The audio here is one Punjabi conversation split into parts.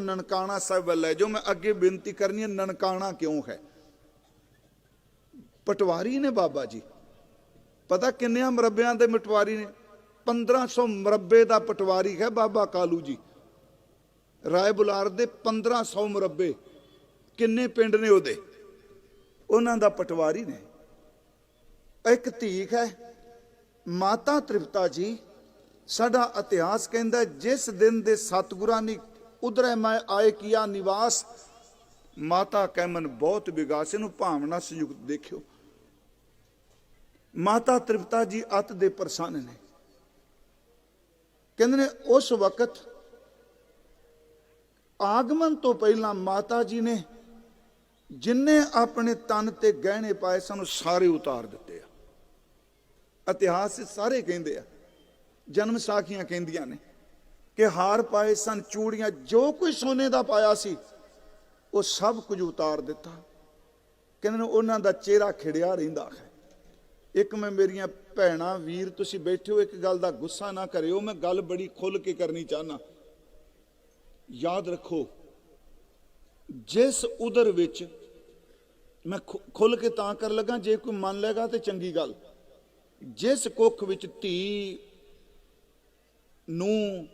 ਨਨਕਾਣਾ ਸਾਹਿਬ ਵੱਲ ਹੈ ਜੋ ਮੈਂ ਅੱਗੇ ਬੇਨਤੀ ਕਰਨੀ ਹੈ, ਨਨਕਾਣਾ ਕਿਉਂ ਹੈ? ਪਟਵਾਰੀ ਨੇ ਬਾਬਾ ਜੀ। ਪਤਾ ਕਿੰਨਿਆਂ ਮਰੱਬਿਆਂ ਦੇ ਮਟਵਾਰੀ ਨੇ? 1500 ਮਰੱਬੇ ਦਾ ਪਟਵਾਰੀ ਹੈ ਬਾਬਾ ਕਾਲੂ ਜੀ। ਰਾਏ ਬੁਲਾਰ ਦੇ 1500 ਮਰੱਬੇ। ਕਿੰਨੇ ਪਿੰਡ ਨੇ ਉਹਦੇ? ਉਹਨਾਂ ਦਾ ਪਟਵਾਰੀ ਨੇ। ਇੱਕ ਧੀਕ ਹੈ, ਮਾਤਾ ਤ੍ਰਿਪਤਾ ਜੀ। ਸਾਡਾ ਇਤਿਹਾਸ ਕਹਿੰਦਾ ਜਿਸ ਦਿਨ ਦੇ ਸਤਿਗੁਰਾਂ ਨੇ ਉਧਰੈ ਮੈਂ ਆਏ ਕੀਆ ਨਿਵਾਸ। ਮਾਤਾ ਕੈਮਨ ਬਹੁਤ ਵਿਗਾਸ ਨੂੰ ਭਾਵਨਾ ਸੰਯੁਕਤ ਦੇਖਿਓ। ਮਾਤਾ ਤ੍ਰਿਪਤਾ ਜੀ ਅਤ ਦੇ ਪ੍ਰਸੰਨ ਨੇ। ਕਹਿੰਦੇ ਨੇ, ਉਸ ਵਕਤ ਆਗਮਨ ਤੋਂ ਪਹਿਲਾਂ ਮਾਤਾ ਜੀ ਨੇ ਜਿੰਨੇ ਆਪਣੇ ਤਨ ਤੇ ਗਹਿਣੇ ਪਾਏ, ਸਾਨੂੰ ਸਾਰੇ ਉਤਾਰ ਦਿੱਤੇ ਆ। ਇਤਿਹਾਸ ਸਾਰੇ ਕਹਿੰਦੇ ਆ, ਜਨਮ ਸਾਖੀਆਂ ਕਹਿੰਦੀਆਂ ਨੇ। ਕਿ ਹਾਰ ਪਾਏ ਸਨ, ਚੂੜੀਆਂ, ਜੋ ਕੋਈ ਸੋਨੇ ਦਾ ਪਾਇਆ ਸੀ, ਉਹ ਸਭ ਕੁਝ ਉਤਾਰ ਦਿੱਤਾ। ਕਹਿੰਦੇ ਨੇ ਉਹਨਾਂ ਦਾ ਚਿਹਰਾ ਖਿੜਿਆ ਰਹਿੰਦਾ ਹੈ। ਇੱਕ ਮੈਂ ਮੇਰੀਆਂ ਭੈਣਾਂ, ਵੀਰ, ਤੁਸੀਂ ਬੈਠੇ ਹੋ, ਇੱਕ ਗੱਲ ਦਾ ਗੁੱਸਾ ਨਾ ਕਰਿਓ, ਮੈਂ ਗੱਲ ਬੜੀ ਖੁੱਲ ਕੇ ਕਰਨੀ ਚਾਹਨਾ ਯਾਦ ਰੱਖੋ, ਜਿਸ ਉਦਰ ਵਿੱਚ ਮੈਂ ਖੁ- ਖੁੱਲ ਕੇ ਤਾਂ ਕਰ ਲੱਗਾ, ਜੇ ਕੋਈ ਮੰਨ ਲੇਗਾ ਤੇ ਚੰਗੀ ਗੱਲ। ਜਿਸ ਕੁੱਖ ਵਿੱਚ ਧੀ ਨੂੰ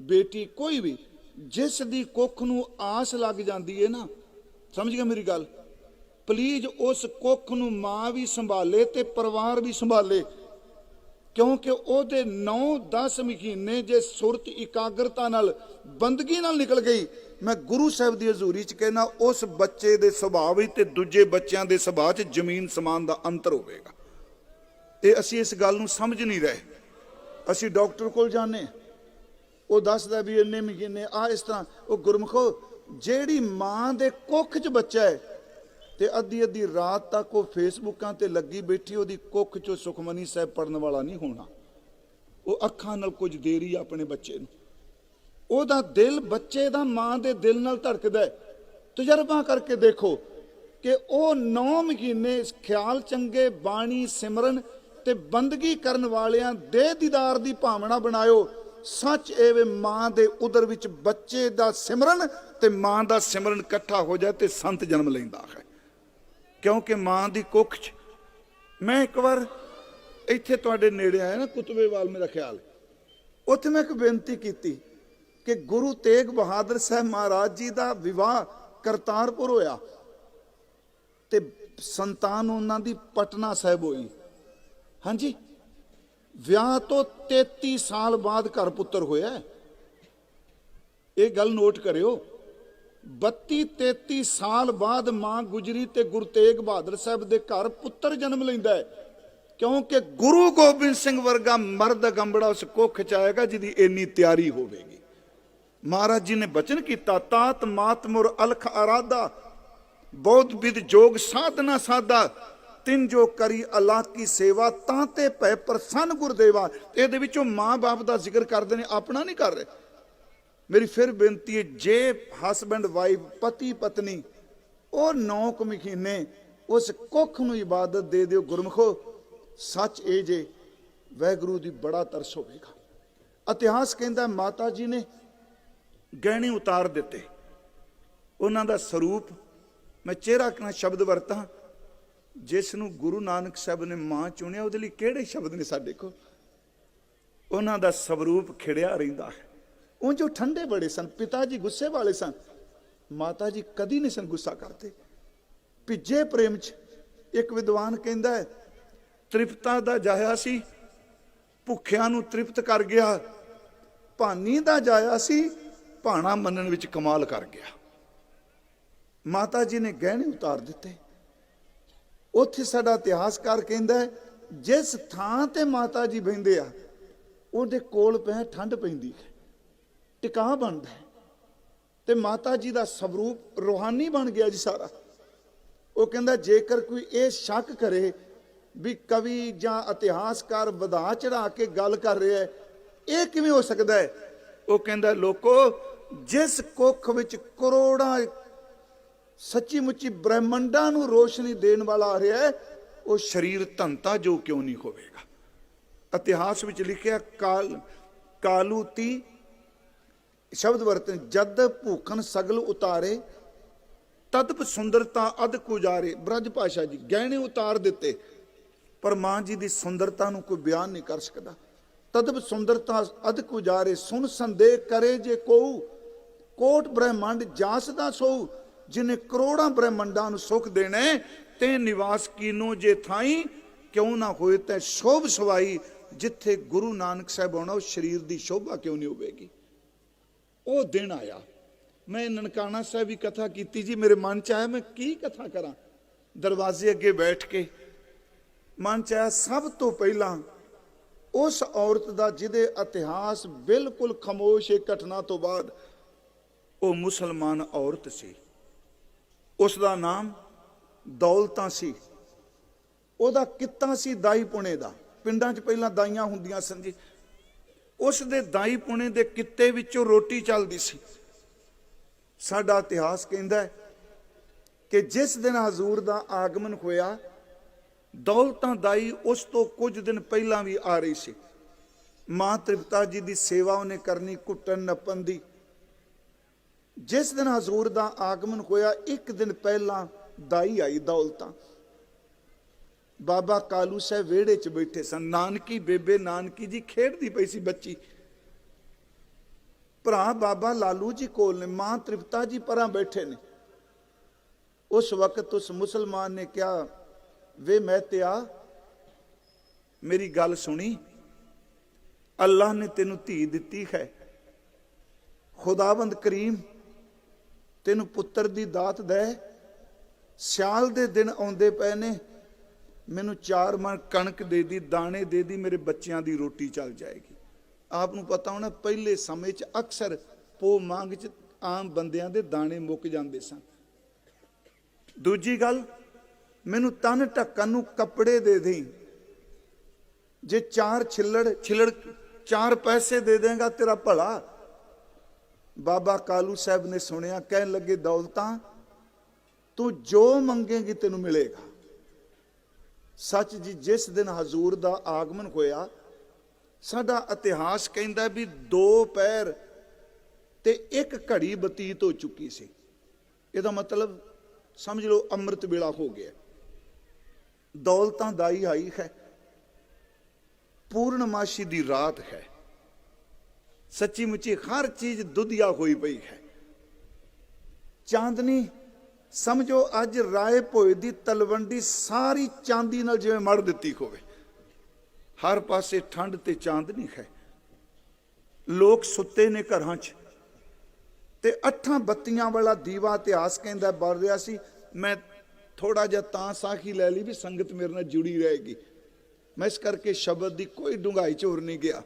ਬੇਟੀ ਕੋਈ ਵੀ, ਜਿਸ ਦੀ ਕੁੱਖ ਨੂੰ ਆਸ ਲੱਗ ਜਾਂਦੀ ਹੈ ਨਾ, ਸਮਝ ਗਿਆ ਮੇਰੀ ਗੱਲ? ਪਲੀਜ਼ ਉਸ ਕੁੱਖ ਨੂੰ ਮਾਂ ਵੀ ਸੰਭਾਲੇ ਤੇ ਪਰਿਵਾਰ ਵੀ ਸੰਭਾਲੇ, ਕਿਉਂਕਿ ਉਹਦੇ 9-10 ਮਹੀਨੇ ਜੇ ਸੁਰਤ ਇਕਾਗਰਤਾ ਨਾਲ, ਬੰਦਗੀ ਨਾਲ ਨਿਕਲ ਗਈ। ਮੈਂ ਗੁਰੂ ਸਾਹਿਬ ਦੀ ਹਜ਼ੂਰੀ 'ਚ ਕਹਿਣਾ ਉਸ ਬੱਚੇ ਦੇ ਸੁਭਾਅ ਵਿੱਚ ਤੇ ਦੂਜੇ ਬੱਚਿਆਂ ਦੇ ਸੁਭਾਅ 'ਚ ਜ਼ਮੀਨ ਸਮਾਨ ਦਾ ਅੰਤਰ ਹੋਵੇਗਾ। ਇਹ ਅਸੀਂ ਇਸ ਗੱਲ ਨੂੰ ਸਮਝ ਨਹੀਂ ਰਹੇ। ਅਸੀਂ ਡਾਕਟਰ ਕੋਲ ਜਾਂਦੇ ਹਾਂ। ਉਹ ਦੱਸਦਾ ਵੀ ਇੰਨੇ ਮਹੀਨੇ ਆ ਇਸ ਤਰ੍ਹਾਂ, ਉਹ ਗੁਰਮਖੋ, ਜਿਹੜੀ ਮਾਂ ਦੇ ਕੁੱਖ 'ਚ ਬੱਚਾ ਹੈ, ਤੇ ਅੱਧੀ ਅੱਧੀ ਰਾਤ ਤੱਕ ਉਹ ਫੇਸਬੁੱਕਾਂ ਤੇ ਲੱਗੀ ਬੈਠੀ, ਉਹਦੀ ਕੁੱਖ 'ਚੋਂ ਸੁਖਮਨੀ ਸਾਹਿਬ ਪੜਨ ਵਾਲਾ ਨਹੀਂ ਹੋਣਾ। ਉਹ ਅੱਖਾਂ ਨਾਲ ਕੁਝ ਦੇਰੀ ਆਪਣੇ ਬੱਚੇ ਨੂੰ। ਉਹਦਾ ਦਿਲ ਬੱਚੇ ਦਾ ਮਾਂ ਦੇ ਦਿਲ ਨਾਲ ਧੜਕਦਾ ਹੈ। ਤਜਰਬਾ ਕਰਕੇ ਦੇਖੋ ਕਿ ਉਹ 9 ਮਹੀਨੇ ਖਿਆਲ ਚੰਗੇ, ਬਾਣੀ ਸਿਮਰਨ ਤੇ ਬੰਦਗੀ ਕਰਨ ਵਾਲਿਆਂ ਦੇ ਦੀਦਾਰ ਦੀ ਭਾਵਨਾ ਬਣਾਇਓ ਸੱਚ ਇਹ ਮਾਂ ਦੇ ਉਦਰ ਵਿੱਚ ਬੱਚੇ ਦਾ ਸਿਮਰਨ ਤੇ ਮਾਂ ਦਾ ਸਿਮਰਨ ਇਕੱਠਾ ਹੋ ਜਾਏ ਤੇ ਸੰਤ ਜਨਮ ਲੈਂਦਾ ਹੈ। ਕਿਉਂਕਿ ਮਾਂ ਦੀ ਕੁੱਖ 'ਚ ਮੈਂ ਇੱਕ ਵਾਰ ਇੱਥੇ ਤੁਹਾਡੇ ਨੇੜੇ ਆਇਆ ਨਾ ਕੁਤਬੇਵਾਲ ਮੇਰਾ ਖਿਆਲ। ਉੱਥੇ ਮੈਂ ਇੱਕ ਬੇਨਤੀ ਕੀਤੀ ਕਿ ਗੁਰੂ ਤੇਗ ਬਹਾਦਰ ਸਾਹਿਬ ਮਹਾਰਾਜ ਜੀ ਦਾ ਵਿਵਾਹ ਕਰਤਾਰਪੁਰ ਹੋਇਆ ਤੇ ਸੰਤਾਨ ਉਹਨਾਂ ਦੀ ਪਟਨਾ ਸਾਹਿਬ ਹੋਈ। ਹਾਂਜੀ? ਵਿਆਹ ਤੋਂ 33 ਸਾਲ ਬਾਅਦ ਘਰ ਪੁੱਤਰ ਹੋਇਆ ਇਹ ਗੱਲ ਨੋਟ ਕਰਿਓ। 32 33 ਸਾਲ ਬਾਅਦ ਮਾਂ ਗੁਜਰੀ ਤੇ ਗੁਰੂ ਤੇਗ ਬਹਾਦਰ ਸਾਹਿਬ ਦੇ ਘਰ ਪੁੱਤਰ ਜਨਮ ਲੈਂਦਾ ਹੈ। ਕਿਉਂਕਿ ਗੁਰੂ ਗੋਬਿੰਦ ਸਿੰਘ ਵਰਗਾ ਮਰਦ ਗੰਬੜਾ ਉਸ ਕੁੱਖ ਚ ਆਏਗਾ ਜਿਹਦੀ ਇੰਨੀ ਤਿਆਰੀ ਹੋਵੇਗੀ। ਮਹਾਰਾਜ ਜੀ ਨੇ ਬਚਨ ਕੀਤਾ, ਤਾਤ ਮਾਤਮੁਰ ਅਲਖ ਅਰਾਦਾ ਬੌਧ ਵਿਦ ਜੋਗ ਸਾਧਨਾ ਸਾਦਾ ਤਿੰਨ ਜੋ ਕਰੀ ਅਲਾਹ ਕੀ ਸੇਵਾ, ਤਾਂ ਤੇ ਭੈ ਪ੍ਰਸੰਨ ਗੁਰਦੇਵਾ। ਇਹਦੇ ਵਿੱਚੋਂ ਮਾਂ-ਬਾਪ ਦਾ ਜ਼ਿਕਰ ਕਰਦੇ ਨੇ, ਆਪਣਾ ਨਹੀਂ ਕਰ ਰਹੇ। ਮੇਰੀ ਫਿਰ ਬੇਨਤੀ ਹੈ, ਜੇ ਹਸਬੰਡ ਵਾਈਫ ਪਤੀ, ਪਤਨੀ, ਉਹ 9 ਕੁ ਮਹੀਨੇ ਉਸ ਕੁੱਖ ਨੂੰ ਇਬਾਦਤ ਦੇ ਦਿਓ, ਗੁਰਮਖੋ, ਸੱਚ ਇਹ ਜੇ, ਵੈਗੁਰੂ ਦੀ ਬੜਾ ਤਰਸ ਹੋਵੇਗਾ। ਇਤਿਹਾਸ ਕਹਿੰਦਾ, ਮਾਤਾ ਜੀ ਨੇ ਗਹਿਣੇ ਉਤਾਰ ਦਿੱਤੇ। ਉਹਨਾਂ ਦਾ ਸਰੂਪ, ਮੈਂ ਚਿਹਰਾ ਕਿਨਾ ਸ਼ਬਦ ਵਰਤਾਂ ਜਿਸ ਨੂੰ ਗੁਰੂ ਨਾਨਕ ਸਾਹਿਬ ਨੇ ਮਾਂ ਚੁਣਿਆ, ਉਹਦੇ ਲਈ ਕਿਹੜੇ ਸ਼ਬਦ ਨੇ ਸਾਡੇ ਕੋਲ? ਉਹਨਾਂ ਦਾ ਸਵਰੂਪ ਖਿੜਿਆ ਰਹਿੰਦਾ ਹੈ। ਉਹ ਜੋ ਠੰਡੇ ਬੜੇ ਸਨ, ਪਿਤਾ ਜੀ ਗੁੱਸੇ ਵਾਲੇ ਸਨ, ਮਾਤਾ ਜੀ ਕਦੀ ਨਹੀਂ ਸਨ ਗੁੱਸਾ ਕਰਦੇ। ਭਿੱਜੇ ਪ੍ਰੇਮ ਚ ਇੱਕ ਵਿਦਵਾਨ ਕਹਿੰਦਾ ਹੈ, ਤ੍ਰਿਪਤਾ ਦਾ ਜਾਇਆ ਸੀ, ਭੁੱਖਿਆਂ ਨੂੰ ਤ੍ਰਿਪਤ ਕਰ ਗਿਆ। ਭਾਨੀ ਦਾ ਜਾਇਆ ਸੀ, ਭਾਣਾ ਮੰਨਣ ਵਿੱਚ ਕਮਾਲ ਕਰ ਗਿਆ। ਮਾਤਾ ਜੀ ਨੇ ਗਹਿਣੇ ਉਤਾਰ ਦਿੱਤੇ। ਉੱਥੇ ਸਾਡਾ ਇਤਿਹਾਸਕਾਰ ਕਹਿੰਦਾ ਜਿਸ ਥਾਂ ਤੇ ਮਾਤਾ ਜੀ ਬਹਿੰਦੇ ਆ, ਉਹਦੇ ਕੋਲ ਪੈ ਠੰਡ ਪੈਂਦੀ ਹੈ ਟਿਕਾ ਬਣਦਾ ਹੈ। ਤੇ ਮਾਤਾ ਜੀ ਦਾ ਸਵਰੂਪ ਰੋਹਾਨੀ ਬਣ ਗਿਆ ਜੀ ਸਾਰਾ। ਉਹ ਕਹਿੰਦਾ, ਜੇਕਰ ਕੋਈ ਇਹ ਸ਼ੱਕ ਕਰੇ ਵੀ ਕਵੀ ਜਾਂ ਇਤਿਹਾਸਕਾਰ ਵਧਾ ਚੜਾ ਕੇ ਗੱਲ ਕਰ ਰਿਹਾ ਹੈ, ਇਹ ਕਿਵੇਂ ਹੋ ਸਕਦਾ ਹੈ? ਉਹ ਕਹਿੰਦਾ, ਲੋਕੋ, ਜਿਸ ਕੁੱਖ ਵਿੱਚ ਕਰੋੜਾਂ ਸੱਚੀ ਮੁੱਚੀ ਬ੍ਰਹਿਮੰਡਾਂ ਨੂੰ ਰੋਸ਼ਨੀ ਦੇਣ ਵਾਲਾ ਆ ਰਿਹਾ ਹੈ, ਉਹ ਸਰੀਰ ਧੰਤਾ ਜੋ ਕਿਉਂ ਨਹੀਂ ਹੋਵੇਗਾ? ਇਤਿਹਾਸ ਵਿੱਚ ਲਿਖਿਆ ਕਾਲ, ਕਾਲੂਤੀ ਸ਼ਬਦ ਵਰਤੇ ਜਦ ਭੂਖਨ ਸਗਲ ਉਤਾਰੇ, ਤਦਪ ਸੁੰਦਰਤਾ ਅਧ ਕੁਜਾਰੇ। ਬ੍ਰਜ ਭਾਸ਼ਾ ਜੀ ਗਹਿਣੇ ਉਤਾਰ ਦਿੱਤੇ, ਪਰ ਮਾਂ ਜੀ ਦੀ ਸੁੰਦਰਤਾ ਨੂੰ ਕੋਈ ਬਿਆਨ ਨਹੀਂ ਕਰ ਸਕਦਾ। ਤਦਪ ਸੁੰਦਰਤਾ ਅਧ ਕੁਜਾਰੇ ਸੁਨ ਸੰਦੇਹ ਕਰੇ ਜੇ ਕੋਉ ਕੋਟ ਬ੍ਰਹਿਮੰਡ ਜਾਸਦਾ ਸੋ ਜਿਨੇ ਕਰੋੜਾਂ ਬ੍ਰਹਿਮੰਡਾਂ ਨੂੰ ਸੁਖ ਦੇਣੇ, ਤੇ ਨਿਵਾਸ ਕੀਨੋ ਜੇ ਥਾਈ ਕਿਉਂ ਨਾ ਹੋਏ ਤੈ ਸ਼ੋਭ ਸਵਾਈ, ਜਿੱਥੇ ਗੁਰੂ ਨਾਨਕ ਸਾਹਿਬ ਆਉਣਾ, ਉਹ ਸਰੀਰ ਦੀ ਸ਼ੋਭਾ ਕਿਉਂ ਨਹੀਂ ਹੋਵੇਗੀ? ਉਹ ਦਿਨ ਆਇਆ। ਮੈਂ ਨਨਕਾਣਾ ਸਾਹਿਬ ਦੀ ਕਥਾ ਕੀਤੀ ਜੀ, ਮੇਰੇ ਮਨ ਚ ਆਇਆ, ਮੈਂ ਕੀ ਕਥਾ ਕਰਾਂ? ਦਰਵਾਜ਼ੇ ਅੱਗੇ ਬੈਠ ਕੇ ਮਨ ਚ ਆਇਆ, ਸਭ ਤੋਂ ਪਹਿਲਾਂ ਉਸ ਔਰਤ ਦਾ, ਜਿਹਦੇ ਇਤਿਹਾਸ ਬਿਲਕੁਲ ਖਮੋਸ਼ ਇਹ ਘਟਨਾ ਤੋਂ ਬਾਅਦ, ਉਹ ਮੁਸਲਮਾਨ ਔਰਤ ਸੀ। ਉਸ ਦਾ ਨਾਮ ਦੌਲਤਾਂ ਸੀ। ਉਹਦਾ ਕਿੱਤਾ ਸੀ ਦਾਈ ਪੁਣੇ ਦਾ। ਪਿੰਡਾਂ 'ਚ ਪਹਿਲਾਂ ਦਾਈਆਂ ਹੁੰਦੀਆਂ ਸਨ ਜੀ। ਉਸ ਦੇ ਦਾਈ ਪੁਣੇ ਦੇ ਕਿੱਤੇ ਵਿੱਚੋਂ ਰੋਟੀ ਚੱਲਦੀ ਸੀ। ਸਾਡਾ ਇਤਿਹਾਸ ਕਹਿੰਦਾ ਹੈ ਕਿ ਜਿਸ ਦਿਨ ਹਜ਼ੂਰ ਦਾ ਆਗਮਨ ਹੋਇਆ, ਦੌਲਤਾਂ ਦਾਈ ਉਸ ਤੋਂ ਕੁਝ ਦਿਨ ਪਹਿਲਾਂ ਵੀ ਆ ਰਹੀ ਸੀ। ਮਾਂ ਤ੍ਰਿਪਤਾ ਜੀ ਦੀ ਸੇਵਾ ਉਹਨੇ ਕਰਨੀ ਕੁੱਟਣ, ਨੱਪਣ ਦੀ। ਜਿਸ ਦਿਨ ਹਜ਼ੂਰ ਦਾ ਆਗਮਨ ਹੋਇਆ, ਇੱਕ ਦਿਨ ਪਹਿਲਾਂ ਦਾਈ ਆਈ ਦੌਲਤਾਂ। ਬਾਬਾ ਕਾਲੂ ਸਾਹਿਬ ਵਿਹੜੇ 'ਚ ਬੈਠੇ ਸਨ। ਨਾਨਕੀ ਬੇਬੇ, ਨਾਨਕੀ ਜੀ ਖੇਡਦੀ ਪਈ ਸੀ ਬੱਚੀ। ਭਰਾ ਬਾਬਾ ਲਾਲੂ ਜੀ ਕੋਲ ਨੇ, ਮਾਂ ਤ੍ਰਿਪਤਾ ਜੀ ਪਰਾਂ ਬੈਠੇ ਨੇ। ਉਸ ਵਕਤ ਉਸ ਮੁਸਲਮਾਨ ਨੇ ਕਿਹਾ, ਵੇ, ਮੈਂ ਤੇ ਆ। ਮੇਰੀ ਗੱਲ ਸੁਣੀ। ਅੱਲਾਹ ਨੇ ਤੈਨੂੰ ਧੀ ਦਿੱਤੀ ਹੈ। ਖੁਦਾਵੰਦ ਕਰੀਮ ਤੈਨੂੰ ਪੁੱਤਰ ਦੀ ਦਾਤ ਦੇ। ਸਿਆਲ ਦੇ ਦਿਨ ਆਉਂਦੇ ਪਏ ਨੇ। ਮੈਨੂੰ ਚਾਰ ਮਣ ਕਣਕ ਦੇ ਦੀ, ਦਾਣੇ ਦੇ ਦੀ, ਮੇਰੇ ਬੱਚਿਆਂ ਦੀ ਰੋਟੀ ਚੱਲ ਜਾਏਗੀ। ਆਪ ਨੂੰ ਪਤਾ ਹੋਣਾ, ਪਹਿਲੇ ਸਮੇਂ 'ਚ ਅਕਸਰ ਪੋ ਮੰਗ 'ਚ ਆਮ ਬੰਦਿਆਂ ਦੇ ਦਾਣੇ ਮੁੱਕ ਜਾਂਦੇ ਸਨ। ਦੂਜੀ ਗੱਲ, ਮੈਨੂੰ ਤਨ ਢੱਕਣ ਨੂੰ ਕੱਪੜੇ ਦੇ ਦੇਈ। ਜੇ ਚਾਰ ਛਿੱਲੜ ਛਿੱਲੜ ਚਾਰ ਪੈਸੇ ਦੇ ਦੇਗਾ ਤੇਰਾ ਭਲਾ। ਬਾਬਾ ਕਾਲੂ ਸਾਹਿਬ ਨੇ ਸੁਣਿਆ, ਕਹਿਣ ਲੱਗੇ, ਦੌਲਤਾਂ, ਤੂੰ ਜੋ ਮੰਗੇਗੀ ਤੈਨੂੰ ਮਿਲੇਗਾ। ਸੱਚ ਜੀ, ਜਿਸ ਦਿਨ ਹਜ਼ੂਰ ਦਾ ਆਗਮਨ ਹੋਇਆ, ਸਾਡਾ ਇਤਿਹਾਸ ਕਹਿੰਦਾ ਵੀ ਦੋ ਪੈਰ ਤੇ ਇੱਕ ਘੜੀ ਬਤੀਤ ਹੋ ਚੁੱਕੀ ਸੀ। ਇਹਦਾ ਮਤਲਬ, ਸਮਝ ਲਓ, ਅੰਮ੍ਰਿਤ ਵੇਲਾ ਹੋ ਗਿਆ। ਦੌਲਤਾਂ ਦਾਈ ਆਈ ਹੈ। ਪੂਰਨਮਾਸ਼ੀ ਦੀ ਰਾਤ ਹੈ। ਸੱਚੀ ਮੁੱਚੀ ਹਰ ਚੀਜ਼ ਦੁਧੀਆ ਹੋਈ ਪਈ ਹੈ। ਚਾਂਦਨੀ, ਸਮਝੋ ਅੱਜ ਰਾਏ ਭੋਏ ਦੀ ਤਲਵੰਡੀ ਸਾਰੀ ਚਾਂਦੀ ਨਾਲ ਜਿਵੇਂ ਮੜ ਦਿੱਤੀ ਹੋਵੇ। ਹਰ ਪਾਸੇ ਠੰਡ ਤੇ ਚਾਂਦਨੀ ਹੈ। ਲੋਕ ਸੁੱਤੇ ਨੇ ਘਰਾਂ 'ਚ। ਤੇ ਅੱਠਾਂ ਬੱਤੀਆਂ ਵਾਲਾ ਦੀਵਾ ਇਤਿਹਾਸ ਕਹਿੰਦਾ ਬਲ ਰਿਹਾ ਸੀ, ਮੈਂ ਥੋੜਾ ਜਿਹਾ ਤਾਂ ਸਾਖੀ ਲੈ ਲਈ ਵੀ ਸੰਗਤ ਮੇਰੇ ਨਾਲ ਜੁੜੀ ਰਹੇਗੀ। ਮੈਂ ਇਸ ਕਰਕੇ ਸ਼ਬਦ ਦੀ ਕੋਈ ਡੂੰਘਾਈ ਚ ਹੋਰ ਨਹੀਂ ਗਿਆ।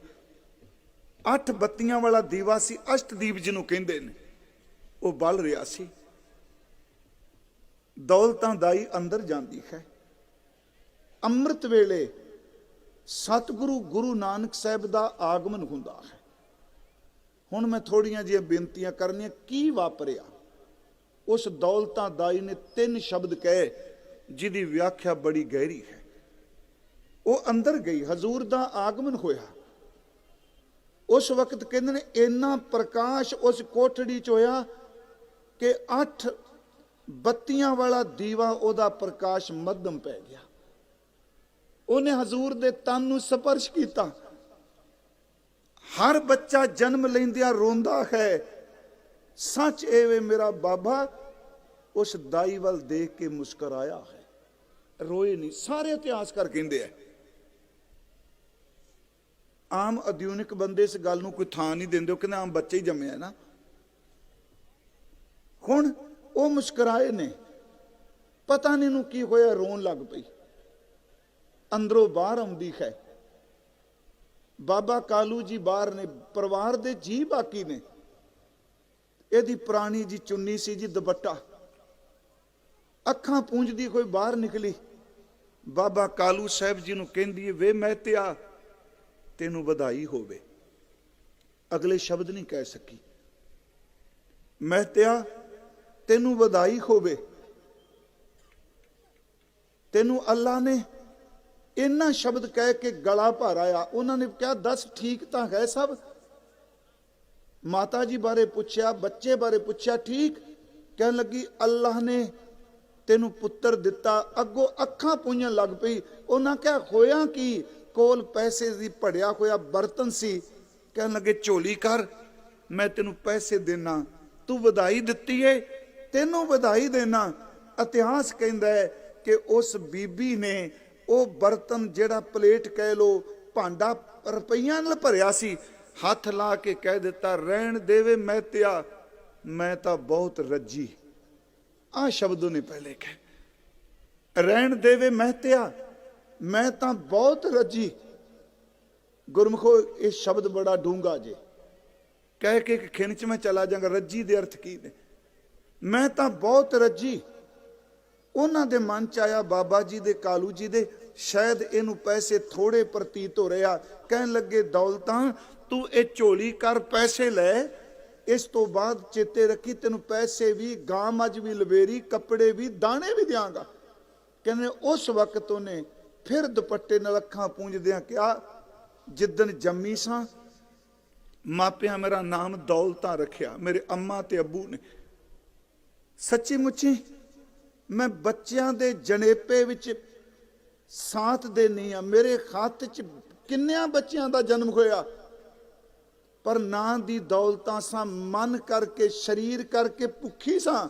ਅੱਠ ਬੱਤੀਆਂ ਵਾਲਾ ਦੀਵਾ ਸੀ, ਅਸ਼ਟਦੀਪ ਜਿਹਨੂੰ ਕਹਿੰਦੇ ਨੇ। ਉਹ ਬਲ ਰਿਹਾ ਸੀ। ਦੌਲਤਾਂ ਦਾਈ ਅੰਦਰ ਜਾਂਦੀ ਹੈ। ਅੰਮ੍ਰਿਤ ਵੇਲੇ ਸਤਿਗੁਰੂ ਗੁਰੂ ਨਾਨਕ ਸਾਹਿਬ ਦਾ ਆਗਮਨ ਹੁੰਦਾ ਹੈ। ਹੁਣ ਮੈਂ ਥੋੜੀਆਂ ਜਿਹੀਆਂ ਬੇਨਤੀਆਂ ਕਰਨੀਆਂ, ਕੀ ਵਾਪਰਿਆ? ਉਸ ਦੌਲਤਾਂ ਦਾਈ ਨੇ ਤਿੰਨ ਸ਼ਬਦ ਕਹੇ, ਜਿਹਦੀ ਵਿਆਖਿਆ ਬੜੀ ਗਹਿਰੀ ਹੈ। ਉਹ ਅੰਦਰ ਗਈ, ਹਜ਼ੂਰ ਦਾ ਆਗਮਨ ਹੋਇਆ। ਉਸ ਵਕਤ ਕਹਿੰਦੇ ਨੇ, ਇੰਨਾ ਪ੍ਰਕਾਸ਼ ਉਸ ਕੋਠੜੀ ਚ ਹੋਇਆ ਕਿ ਅੱਠ ਬੱਤੀਆਂ ਵਾਲਾ ਦੀਵਾ ਉਹਦਾ ਪ੍ਰਕਾਸ਼ ਮੱਧਮ ਪੈ ਗਿਆ। ਉਹਨੇ ਹਜ਼ੂਰ ਦੇ ਤਨ ਨੂੰ ਸਪਰਸ਼ ਕੀਤਾ। ਹਰ ਬੱਚਾ ਜਨਮ ਲੈਂਦਿਆਂ ਰੋਂਦਾ ਹੈ, ਸੱਚ ਇਹ ਮੇਰਾ ਬਾਬਾ? ਉਸ ਦਾਈ ਵੱਲ ਦੇਖ ਕੇ ਮੁਸਕਰਾਇਆ ਹੈ। ਰੋਏ ਨਹੀਂ, ਸਾਰੇ ਇਤਿਹਾਸ ਕਰ ਕਹਿੰਦੇ ਆ ਆਮ ਅਧਿਉਨਿਕ ਬੰਦੇ ਇਸ ਗੱਲ ਨੂੰ ਕੋਈ ਥਾਂ ਨਹੀਂ ਦਿੰਦੇ, ਉਹ ਕਹਿੰਦੇ ਆਮ ਬੱਚੇ ਹੀ ਜੰਮਿਆ ਨਾ। ਹੁਣ ਉਹ ਮੁਸਕਰਾਏ ਨੇ। ਪਤਾ ਨਹੀਂ ਨੂੰ ਕੀ ਹੋਇਆ, ਰੋਣ ਲੱਗ ਪਈ। ਅੰਦਰੋਂ ਬਾਹਰ ਆਉਂਦੀ ਹੈ। ਬਾਬਾ ਕਾਲੂ ਜੀ ਬਾਹਰ ਨੇ, ਪਰਿਵਾਰ ਦੇ ਜੀ ਬਾਕੀ ਨੇ। ਇਹਦੀ ਪੁਰਾਣੀ ਜੀ ਚੁੰਨੀ ਸੀ ਜੀ, ਦੁਪੱਟਾ। ਅੱਖਾਂ ਪੂੰਝਦੀ ਕੋਈ ਬਾਹਰ ਨਿਕਲੀ। ਬਾਬਾ ਕਾਲੂ ਸਾਹਿਬ ਜੀ ਨੂੰ ਕਹਿੰਦੀ ਵੇ ਮੈਂ ਤੇ ਆ ਤੈਨੂੰ ਵਧਾਈ ਹੋਵੇ। ਅਗਲੇ ਸ਼ਬਦ ਨਹੀਂ ਕਹਿ ਸਕੀ। ਮੈਂ ਤੇ ਤੈਨੂੰ ਵਧਾਈ ਹੋਵੇ। ਤੈਨੂੰ ਅੱਲਾ ਨੇ ਇੰਨਾ ਸ਼ਬਦ ਕਹਿ ਕੇ ਗਲਾ ਭਰ ਆਇਆ ਉਹਨਾਂ ਨੇ ਕਿਹਾ, ਦੱਸ ਠੀਕ ਤਾਂ ਹੈ ਸਭ। ਮਾਤਾ ਜੀ ਬਾਰੇ ਪੁੱਛਿਆ, ਬੱਚੇ ਬਾਰੇ ਪੁੱਛਿਆ, ਠੀਕ। ਕਹਿਣ ਲੱਗੀ, ਅੱਲਾਹ ਨੇ ਤੈਨੂੰ ਪੁੱਤਰ ਦਿੱਤਾ। ਅੱਗੋਂ ਅੱਖਾਂ ਪੂੰਝਣ ਲੱਗ ਪਈ। ਉਹਨਾਂ ਕਿਹਾ, ਹੋਇਆ ਕੀ? ਕੋਲ ਪੈਸੇ ਦੀ ਭੜਿਆ ਹੋਇਆ ਬਰਤਨ ਸੀ, ਕਹਿਣ ਲੱਗੇ, ਝੋਲੀ ਕਰ, ਮੈਂ ਤੈਨੂੰ ਪੈਸੇ ਦੇਣਾ ਤੂੰ ਵਧਾਈ ਦਿੱਤੀ ਏ, ਤੈਨੂੰ ਵਧਾਈ ਦੇਣਾ ਇਤਿਹਾਸ ਕਹਿੰਦਾ ਹੈ ਕਿ ਉਸ ਬੀਬੀ ਨੇ ਉਹ ਬਰਤਨ ਜਿਹੜਾ ਪਲੇਟ ਕਹਿ ਲੋ ਭਾਂਡਾ ਰੁਪਈਆਂ ਨਾਲ ਭਰਿਆ ਸੀ, ਹੱਥ ਲਾ ਕੇ ਕਹਿ ਦਿੱਤਾ, ਰਹਿਣ ਦੇਵੇ ਮੈਂ ਤਿਆ ਮੈਂ ਤਾਂ ਬਹੁਤ ਰੱਜੀ। ਆ ਸ਼ਬਦ ਉਹਨੇ ਪਹਿਲੇ ਕਹੇ। ਰਹਿਣ ਦੇਵੇ ਮਹਤਿਆ ਮੈਂ ਤਾਂ ਬਹੁਤ ਰੱਜੀ। ਗੁਰਮਖੋ, ਇਹ ਸ਼ਬਦ ਬੜਾ ਡੂੰਗਾ ਜੇ। ਕਹਿ ਕੇ ਕਿ ਖਿੰਨ ਚ ਮੈਂ ਚਲਾ ਜਾਵਾਂਗਾ ਰੱਜੀ ਦੇ ਅਰਥ ਕੀ ਨੇ? ਮੈਂ ਤਾਂ ਬਹੁਤ ਰੱਜੀ। ਉਹਨਾਂ ਦੇ ਮਨ ਚ ਆਇਆ ਬਾਬਾ ਜੀ ਦੇ, ਕਾਲੂ ਜੀ ਦੇ। ਸ਼ਾਇਦ ਇਹਨੂੰ ਪੈਸੇ ਥੋੜੇ ਪ੍ਰਤੀਤ ਹੋ ਰਿਹਾ ਕਹਿਣ ਲੱਗੇ ਦੌਲਤਾਂ ਤੂੰ ਇਹ ਝੋਲੀ ਕਰ, ਪੈਸੇ ਲੈ। ਇਸ ਤੋਂ ਬਾਅਦ ਚੇਤੇ ਰੱਖੀ, ਤੈਨੂੰ ਪੈਸੇ ਵੀ, ਗਾਂ ਮੱਝ ਵੀ, ਲਵੇਰੀ, ਕੱਪੜੇ ਵੀ, ਦਾਣੇ ਵੀ ਦਿਆਂਗਾ। ਕਹਿੰਦੇ, ਉਸ ਵਕਤ ਉਹਨੇ ਫਿਰ ਦੁਪੱਟੇ ਨਾਲ ਅੱਖਾਂ ਪੂੰਝਦਿਆਂ ਕਿਹਾ, ਜਿੱਦਣ ਜੰਮੀ ਸਾਂ, ਮਾਪਿਆਂ ਮੇਰਾ ਨਾਮ ਦੌਲਤਾਂ ਰੱਖਿਆ, ਮੇਰੇ ਅੰਮਾ ਤੇ ਅੱਬੂ ਨੇ। ਸੱਚੀ ਮੁੱਚੀ ਮੈਂ ਬੱਚਿਆਂ ਦੇ ਜਣੇਪੇ ਵਿੱਚ ਸਾਥ ਦੇਣੀ ਆ, ਮੇਰੇ ਖਾਤੇ 'ਚ ਕਿੰਨਿਆਂ ਬੱਚਿਆਂ ਦਾ ਜਨਮ ਹੋਇਆ। ਪਰ ਨਾਂ ਦੀ ਦੌਲਤਾਂ ਸਾਂ, ਮਨ ਕਰਕੇ, ਸਰੀਰ ਕਰਕੇ ਭੁੱਖੀ ਸਾਂ।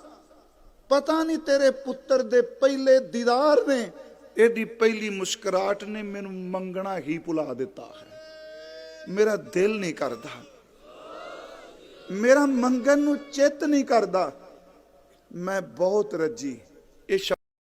ਪਤਾ ਨਹੀਂ ਤੇਰੇ ਪੁੱਤਰ ਦੇ ਪਹਿਲੇ ਦੀਦਾਰ ਨੇ ਇਹਦੀ ਪਹਿਲੀ ਮੁਸਕਰਾਹਟ ਨੇ ਮੈਨੂੰ ਮੰਗਣਾ ਹੀ ਭੁਲਾ ਦਿੱਤਾ ਹੈ। ਮੇਰਾ ਦਿਲ ਨਹੀਂ ਕਰਦਾ। ਮੇਰਾ ਮੰਗਣ ਨੂੰ ਚਿੱਤ ਨਹੀਂ ਕਰਦਾ। ਮੈਂ ਬਹੁਤ ਰੱਜੀ। ਇਹ ਸ਼ਬਦ